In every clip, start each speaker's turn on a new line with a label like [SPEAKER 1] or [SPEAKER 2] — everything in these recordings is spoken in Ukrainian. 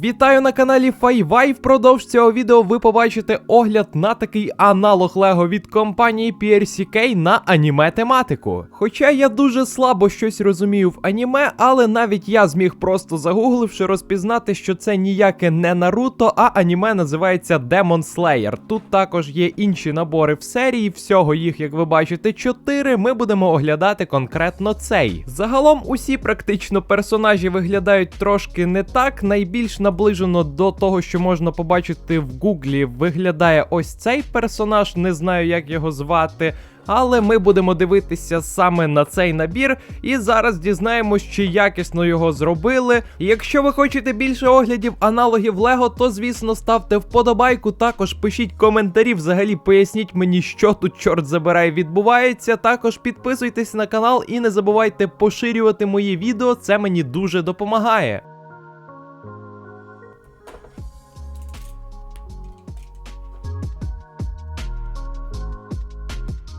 [SPEAKER 1] Вітаю на каналі FiVi. Впродовж цього відео ви побачите огляд на такий аналог Лего від компанії PRCK на аніме тематику. Хоча я дуже слабо щось розумію в аніме, але навіть я зміг просто загугливши розпізнати, що це ніяке не Наруто, а аніме називається Demon Slayer. Тут також є інші набори в серії, всього їх, як ви бачите, 4. Ми будемо оглядати конкретно цей. Загалом усі практично персонажі виглядають трошки не так. Найбільш наближено до того, що можна побачити в гуглі, виглядає ось цей персонаж. Не знаю, як його звати. Але ми будемо дивитися саме на цей набір, і зараз дізнаємось, чи якісно його зробили. Якщо ви хочете більше оглядів аналогів Лего, то звісно ставте вподобайку. Також пишіть коментарі. Взагалі поясніть мені, що тут чорт забирає відбувається. Також підписуйтесь на канал і не забувайте поширювати мої відео. Це мені дуже допомагає.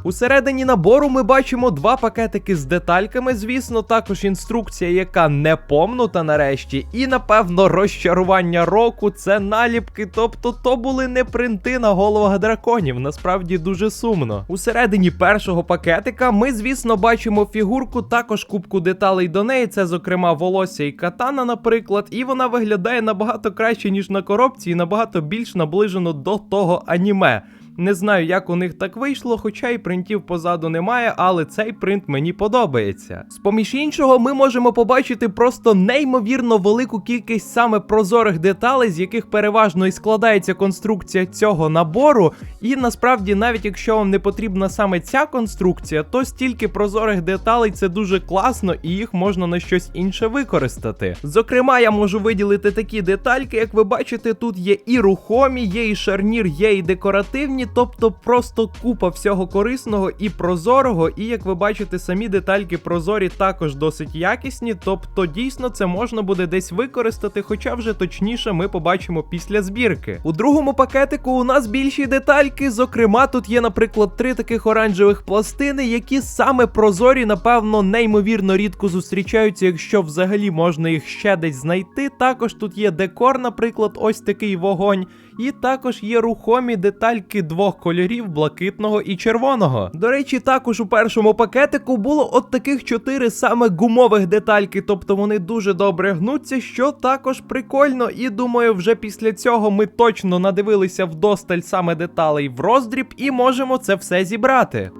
[SPEAKER 1] Усередині набору ми бачимо два пакетики з детальками, звісно, також інструкція, яка не помнута нарешті, і напевно розчарування року це наліпки. Тобто то були не принти на головах драконів. Насправді дуже сумно. Усередині першого пакетика ми, звісно, бачимо фігурку, також кубку деталей до неї. Це, зокрема, волосся і катана, наприклад, і вона виглядає набагато краще, ніж на коробці, і набагато більш наближено до того аніме. Не знаю, як у них так вийшло, хоча і принтів позаду немає, але цей принт мені подобається. З поміж іншого, ми можемо побачити просто неймовірно велику кількість саме прозорих деталей, з яких переважно і складається конструкція цього набору. І насправді, навіть якщо вам не потрібна саме ця конструкція, то стільки прозорих деталей це дуже класно і їх можна на щось інше використати. Зокрема, я можу виділити такі детальки, як ви бачите, тут є і рухомі, є і шарнір, є і декоративні тобто просто купа всього корисного і прозорого. І як ви бачите, самі детальки прозорі також досить якісні. Тобто, дійсно це можна буде десь використати, хоча вже точніше ми побачимо після збірки. У другому пакетику у нас більші детальки. Зокрема, тут є, наприклад, три таких оранжевих пластини, які саме прозорі, напевно, неймовірно рідко зустрічаються, якщо взагалі можна їх ще десь знайти. Також тут є декор, наприклад, ось такий вогонь. І також є рухомі детальки двох кольорів блакитного і червоного. До речі, також у першому пакетику було от таких чотири саме гумових детальки, тобто вони дуже добре гнуться, що також прикольно. І думаю, вже після цього ми точно надивилися вдосталь саме деталей в роздріб і можемо це все зібрати.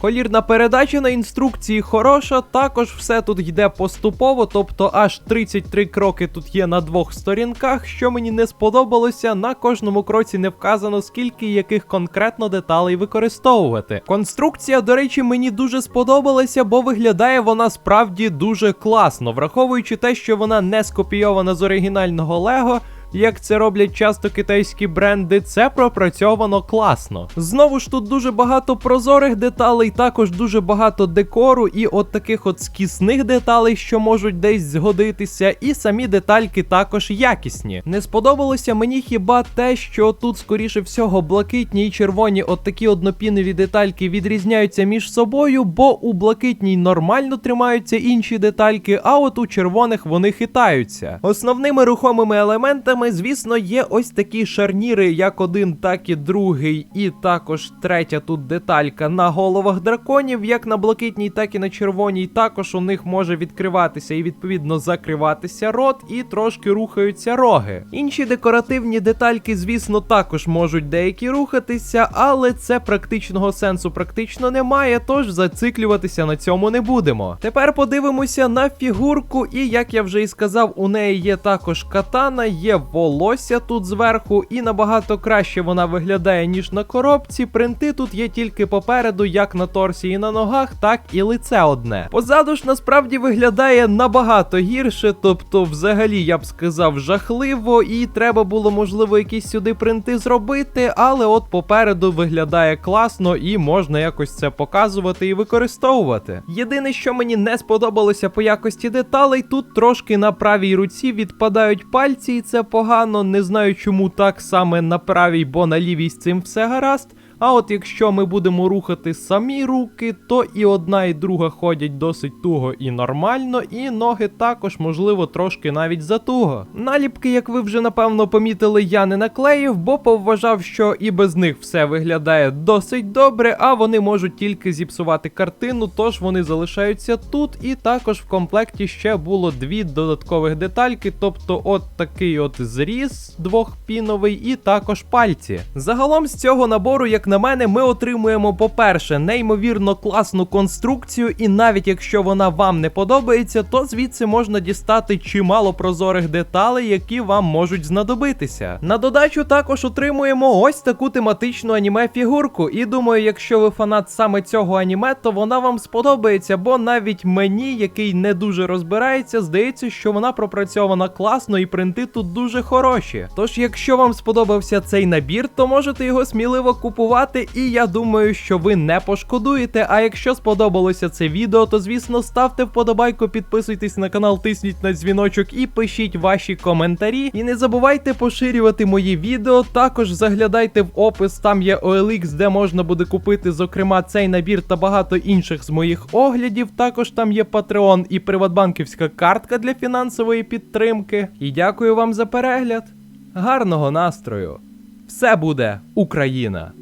[SPEAKER 1] Колірна передача на інструкції хороша, також все тут йде поступово, тобто аж 33 кроки тут є на двох сторінках. Що мені не сподобалося, на кожному кроці не вказано, скільки яких конкретно деталей використовувати. Конструкція, до речі, мені дуже сподобалася, бо виглядає вона справді дуже класно, враховуючи те, що вона не скопійована з оригінального Лего. Як це роблять часто китайські бренди, це пропрацьовано класно. Знову ж тут дуже багато прозорих деталей, також дуже багато декору і от таких от скісних деталей, що можуть десь згодитися, і самі детальки також якісні. Не сподобалося мені хіба те, що тут, скоріше всього, блакитні і червоні от такі однопінові детальки відрізняються між собою, бо у блакитній нормально тримаються інші детальки, а от у червоних вони хитаються. Основними рухомими елементами звісно, є ось такі шарніри, як один, так і другий, і також третя тут деталька на головах драконів, як на блакитній, так і на червоній. Також у них може відкриватися і відповідно закриватися рот, і трошки рухаються роги. Інші декоративні детальки, звісно, також можуть деякі рухатися, але це практичного сенсу практично немає, тож зациклюватися на цьому не будемо. Тепер подивимося на фігурку, і як я вже і сказав, у неї є також катана, є волосся тут зверху, і набагато краще вона виглядає, ніж на коробці. Принти тут є тільки попереду, як на торсі і на ногах, так і лице одне. Позаду ж насправді виглядає набагато гірше, тобто, взагалі, я б сказав, жахливо, і треба було, можливо, якісь сюди принти зробити, але от попереду виглядає класно і можна якось це показувати і використовувати. Єдине, що мені не сподобалося по якості деталей, тут трошки на правій руці відпадають пальці, і це погано. Не знаю, чому так саме на правій, бо на лівій з цим все гаразд. А от якщо ми будемо рухати самі руки, то і одна, і друга ходять досить туго і нормально, і ноги також, можливо, трошки навіть затуго. Наліпки, як ви вже напевно помітили, я не наклеїв, бо повважав, що і без них все виглядає досить добре, а вони можуть тільки зіпсувати картину, тож вони залишаються тут. І також в комплекті ще було дві додаткових детальки, тобто от такий от зріз двохпіновий, і також пальці. Загалом з цього набору, як на мене, ми отримуємо, по-перше, неймовірно класну конструкцію, і навіть якщо вона вам не подобається, то звідси можна дістати чимало прозорих деталей, які вам можуть знадобитися. На додачу також отримуємо ось таку тематичну аніме-фігурку. І думаю, якщо ви фанат саме цього аніме, то вона вам сподобається, бо навіть мені, який не дуже розбирається, здається, що вона пропрацьована класно і принти тут дуже хороші. Тож, якщо вам сподобався цей набір, то можете його сміливо купувати, і я думаю, що ви не пошкодуєте. А якщо сподобалося це відео, то звісно ставте вподобайку, підписуйтесь на канал, тисніть на дзвіночок і пишіть ваші коментарі. І не забувайте поширювати мої відео. Також заглядайте в опис, там є OLX, де можна буде купити, зокрема, цей набір та багато інших з моїх оглядів. Також там є Patreon і приватбанківська картка для фінансової підтримки. І дякую вам за перегляд. Гарного настрою! Все буде Україна!